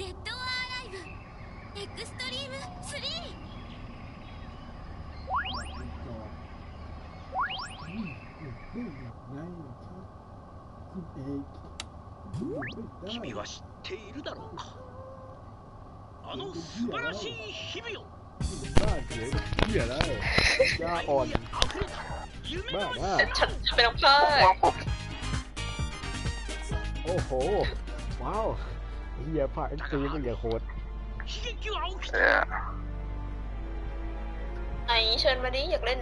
デッド・オア・アライブエクストリーム3 อืมนี่ไงครับคุณเอกไม่ได้ 君は知っているだろうかあの素晴らしい日々を บ้าเฉยเหี้ยอะไรยาอ่อน 溢れた夢 บ้า の บ้า ฉันจะเป็นนักพากย์ มองผม โอ้โห ว้าว เฮียผ่าเอ็นซีมันอย่าโหด 悲劇は起き เอ た อ ไหนเชิญมาดิอยากเล่น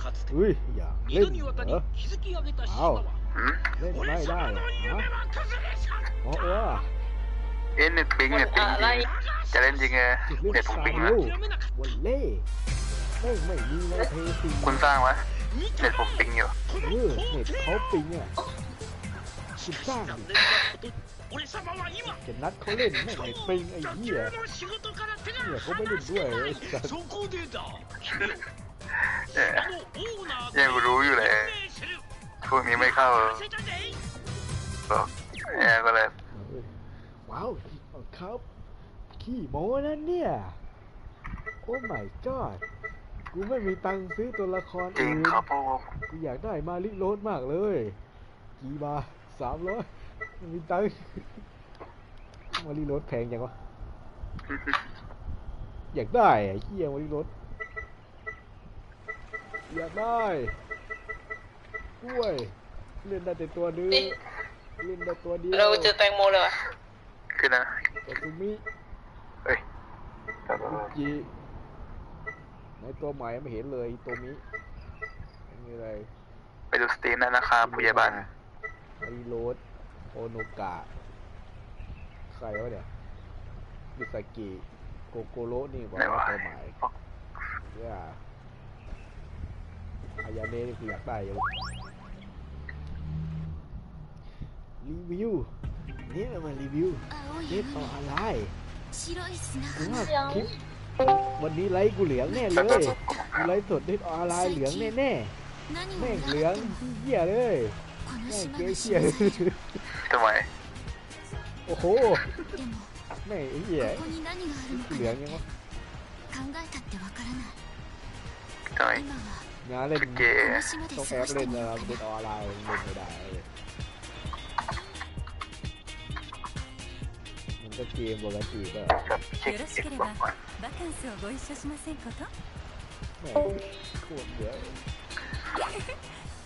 かつて เฮ้ยอย่า 二 เล่น 度にわたり เหรอ 築き上げた島 อ้าว は หืม เล่นไม่ 俺 ได้ 様 เหร の อ 夢 ฮะ は崩れ去る อ๋อเออ เอ็นเน็ตปิงเน็ตปิง อะไร จะเล่นจริงไง เล่น เน็ตผม ซา ปิง โร่ นะ 諦めなかっ วันเล่ไม่งไม่มีเลยเทปิง คุณสร้างวะ た見 เน็ た ตผมปิงอยู่ こ เอ の อเน็ต 光 เขา 景 ปิงอ่ะคุณสร้าง 残 ดิ จะนัดเขาเล่นไม่ไหนปิงไอ้เหี้ยเนี่ยเขาไม่เล่นด้วยไอ้สัสยังรู้อยู่เลยพวกนี้ไม่เข้าหรอกแอร์ก็เลยว้าวครับ ขี้โม้นั่นเนี่ย โอ้ my god กูไม่มีตังค์ซื้อตัวละครจริงกูอยากได้มาลิโรดมากเลย กี่บาทสามร้อย ม่มีตังค์มาลิโรสแพงจังวะ อยากได้อะเฮียมาลิโรสอยากได้กล้วย เล่นได้แต่ตัวนึงนี่เล่นได้ตัวเดียวเราเจอแตงโมเลยวะขึ้นนะแต่ซูมิเฮ้ยจีในตัวใหม่ไม่เห็นเลยตัวมิไม่มีอะไร ไปดูสตรีมได้นะครับผู้ใหญ่บ้านไอโรส โอนุกะใครวะเนี่ยมิสกิโกโกโรนี่กว่าตัวใหม่เนี่ยอายาเน่นี่คืออยากได้อยู่รีวิวนี่มารีวิวนี่เขาอะไรคลิปวันนี้ไลค์กูเหลืองแน่เลยไลค์สดนี่ออะไรเหลืองแน่แน่แม่งเหลืองเหี้ยเลยแม่งเกยเหี้ย 人前おほうねえいいやここに何があるのかなって考えたってわからない今は Nhớ lên Không kém lên là bị đỏ lại Mình phải đại Mình có chìm vào cái chìm rồi Cuộn dễ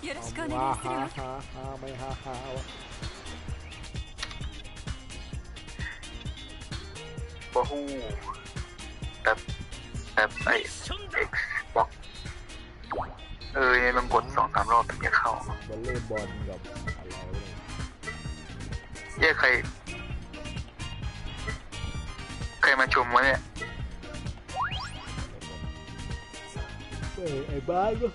Ha ha ha ha ha ha ha ha Doctor Who แบบแบบไอ Xbox เออลองกดสองสามรอบถึงจะเข้าบอลเล่บอลกับอะไรเนี่ยใคร ใครมาชมวะเนี่ยไอ้บ้าก็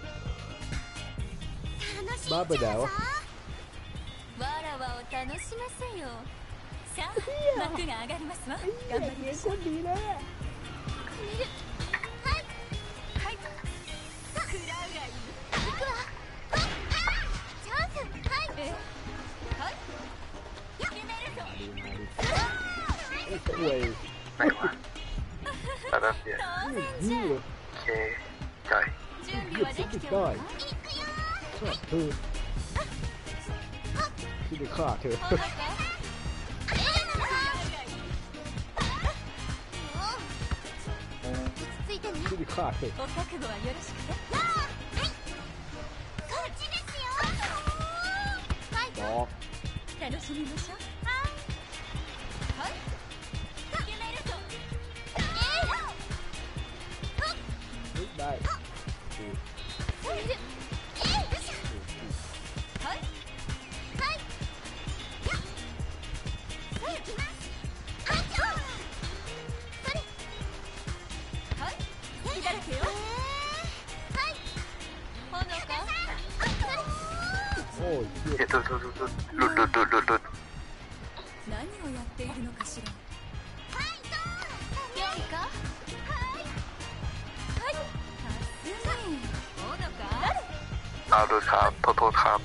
บ้าไปไหนวะ さあ幕が上がりますわ。頑張りましょうはい。行くわチャンスはい。はい。決めるぞはい。はい。い。準備はできておるにお覚悟はよろしくねわあ。はい。こっちですよ楽しみましょうはいはいい。 หลุดหลุดหลุดหลุดหลุดเอาหลุดครับโทษครับ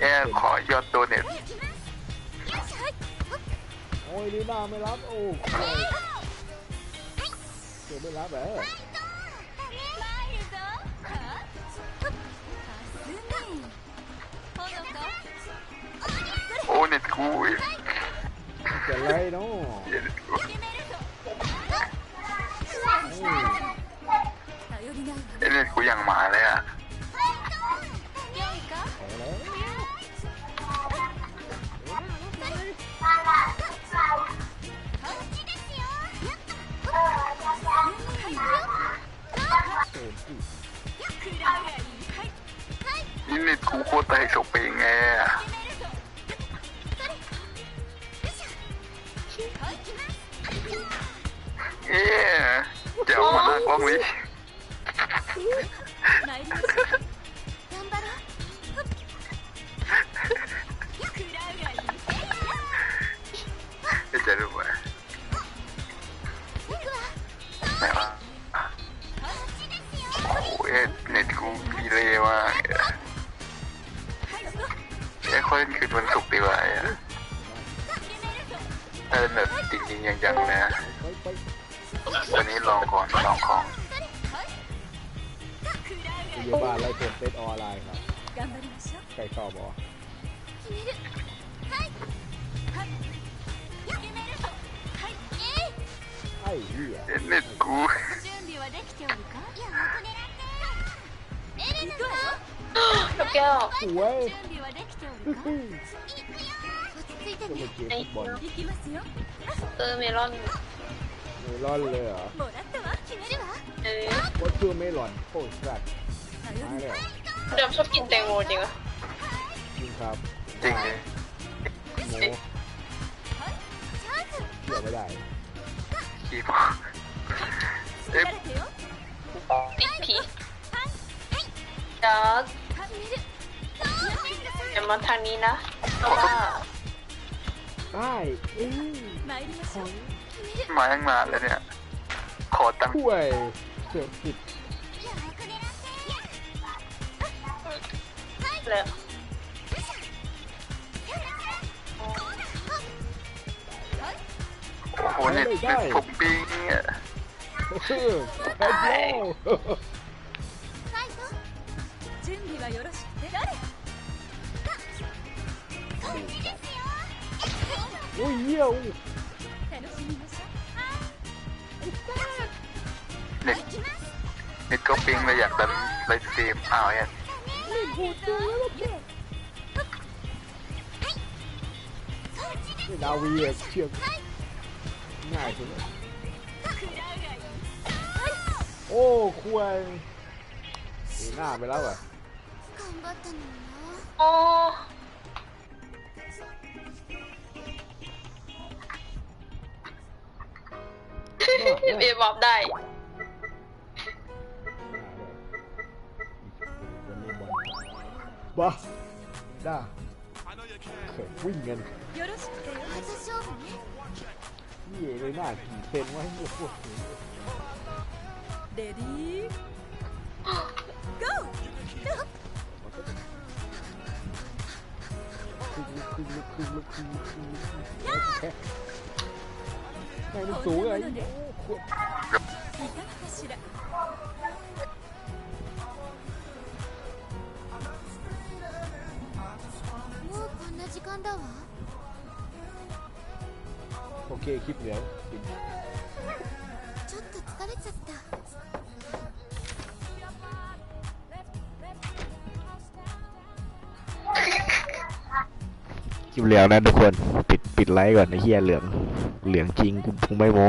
แย่ขอยอดโดเน็ตโอ้ยลีน่าไม่รับ โอ้เกิดไม่รับเหร เน็ตกูจะไรเนาะเน็ตกูยังมาเลยอะนี่กูโคตรไตสเปงไงอะ ไหนวะ こっちですよ โอ้ยเน็ตกูดีเลยมากอะ はいぞ เอ้ยค่อยคืนวันศุกร์ดีกว่าอะ 決めるぞ ถ้าเป็นแบบจริงๆอย่างๆนะ ไปไป วันนี้ลองก่อนลองของคุณยบ้านไล่เปิดเฟซออนไลน์ครับใครตอบบอไอ้เหี้ยเน็ตกูลูกแก้วหวยเออเมลอน เมลอนเลยเหรอวอตจูเมลอนโอ้สัตว์ไม่เลยดำชอบกินแตงโมจริงปะจริงครับจริงเลยโมเกี่ยวไม่ได้ขี้ปะเอ๊ะติดผีดอกอย่ามาทางนี้นะได้เอ้ย มาตั้งนานแล้วเนี่ย ขอตังค์ ถ้วยเสือติด よく狙って เลย โอ้โหเน็ตเน็ตผมปิงเนี่ย เออไอ้โจ้ ファイト準備はよろしくて誰โอ้ยเหี้ ไม่อยากเป็นไปสตรีมอ้าวเห็นดาวีเชื่อมง่ายสุดโอ้ควรหน้าไปแล้วอะโอ้เบียบอบได้ บ้าด้าเคยวิ่งกัน よろしくてよ初勝負ね นี่เลยหน้ากี่เซนวะโอ้โห レディーゴー คึกลุกคึกลุกคึกลุกคึกลุกคึกลุกคึกลุกแค่ไงมันสูงอะไ 時間だわ โอเคคลิปเหลืองปิด ちょっと疲れちゃった คลิปเหลืองนะทุกคน ปิดปิดไลค์ก่อนไอ้เหี้ยเหลือง เหลืองจริงกูคงไม่โม้